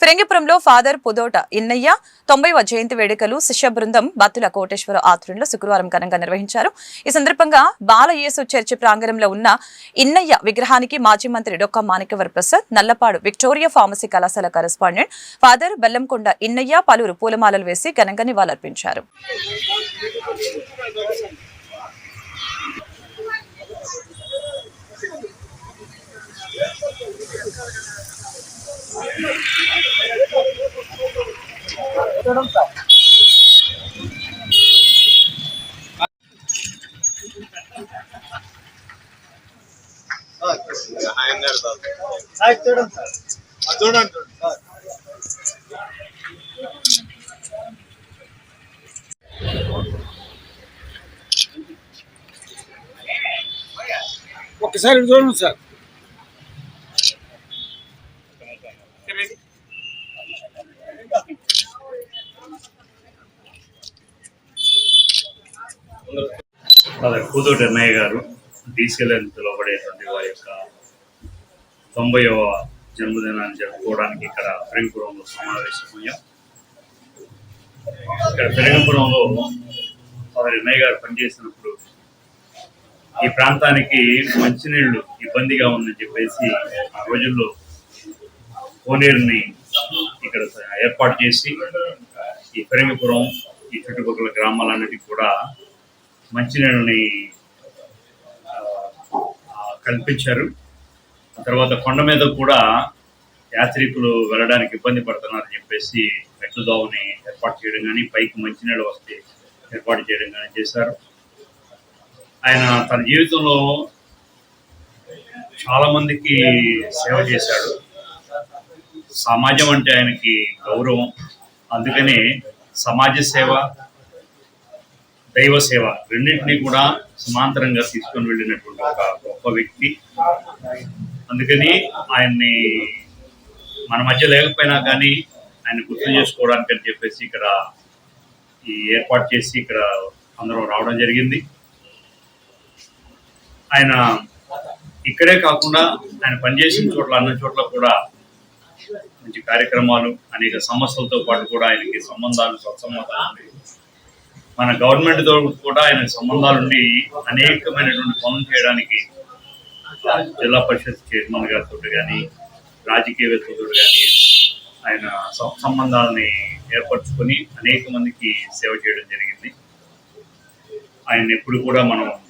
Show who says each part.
Speaker 1: ఫిరంగిపురంలో father పుదోట Innaiah తొంభైవ జయంతి వేడుకలు శిష్య బృందం బత్తుల కోటేశ్వర ఆధ్వర్యంలో శుక్రవారం ఘనంగా నిర్వహించారు. ఈ సందర్భంగా బాలయేసు చర్చి ప్రాంగణంలో ఉన్న ఇన్నయ్య విగ్రహానికి మాజీ మంత్రి డొక్క మాణిక్యవర ప్రసాద్ నల్లపాడు విక్టోరియా ఫార్మసీ కళాశాల కరెస్పాండెంట్ ఫాదర్ బెల్లంకొండ ఇన్నయ్య పలువురు పూలమాలలు వేసి ఘనంగా నివాళులర్పించారు.
Speaker 2: చూడండి ఒకసారి చూడండి సార్.
Speaker 3: ఫాదర్ కూతోటి అన్నయ్య గారు డీసీఎల్ అని పిలువబడేటువంటి వారి యొక్క తొంభైవ జన్మదినాన్ని జరుపుకోవడానికి ఇక్కడ ఫిరంగిపురంలో సమావేశమయ్యాం. ఇక్కడ ఫిరంగిపురంలో ఫాదర్ అన్నయ్య గారు పనిచేసినప్పుడు ఈ ప్రాంతానికి మంచినీళ్ళు ఇబ్బందిగా ఉందని చెప్పేసి ఆ రోజుల్లో కోనేరుని ఇక్కడ ఏర్పాటు చేసి ఈ ఫిరంగిపురం ఈ చుట్టుపక్కల గ్రామాలన్నిటికీ కూడా మంచినీళ్ళని ఆ, కల్పించారు. తర్వాత కొండ మీద కూడా యాత్రికులు వెళ్ళడానికి ఇబ్బంది పడుతున్నారని చెప్పేసి మెట్లు దోవని ఏర్పాటు చేయడం కానీ పైకి మంచినీళ్ళు వస్తే ఏర్పాటు చేయడం కానీ చేశారు. ఆయన తన జీవితంలో చాలా మందికి సేవ చేశాడు. సమాజం అంటే ఆయనకి గౌరవం. అందుకనే సమాజ సేవ దైవ సేవ రెండింటినీ కూడా సమాంతరంగా తీసుకొని వెళ్ళినటువంటి ఒక గొప్ప వ్యక్తి. అందుకని ఆయన్ని మన మధ్య లేకపోయినా కానీ ఆయన గుర్తు చేసుకోవడానికి అని చెప్పేసి ఇక్కడ ఈ ఏర్పాటు చేసి ఇక్కడ అందరం రావడం జరిగింది. ఆయన ఇక్కడే కాకుండా ఆయన పనిచేసిన చోట్ల అన్న చోట్ల కూడా మంచి కార్యక్రమాలు అనేక సంస్థలతో పాటు కూడా ఆయనకి సంబంధాలు సత్సంబంధాలు మన గవర్నమెంట్తో కూడా ఆయన సంబంధాలుండి అనేకమైనటువంటి పనులు చేయడానికి జిల్లా పరిషత్ చైర్మన్ గారితో కానీ రాజకీయవేత్తలతో కానీ ఆయన సంబంధాలని ఏర్పరచుకొని అనేక మందికి సేవ చేయడం జరిగింది. ఆయన ఎప్పుడు కూడా మనం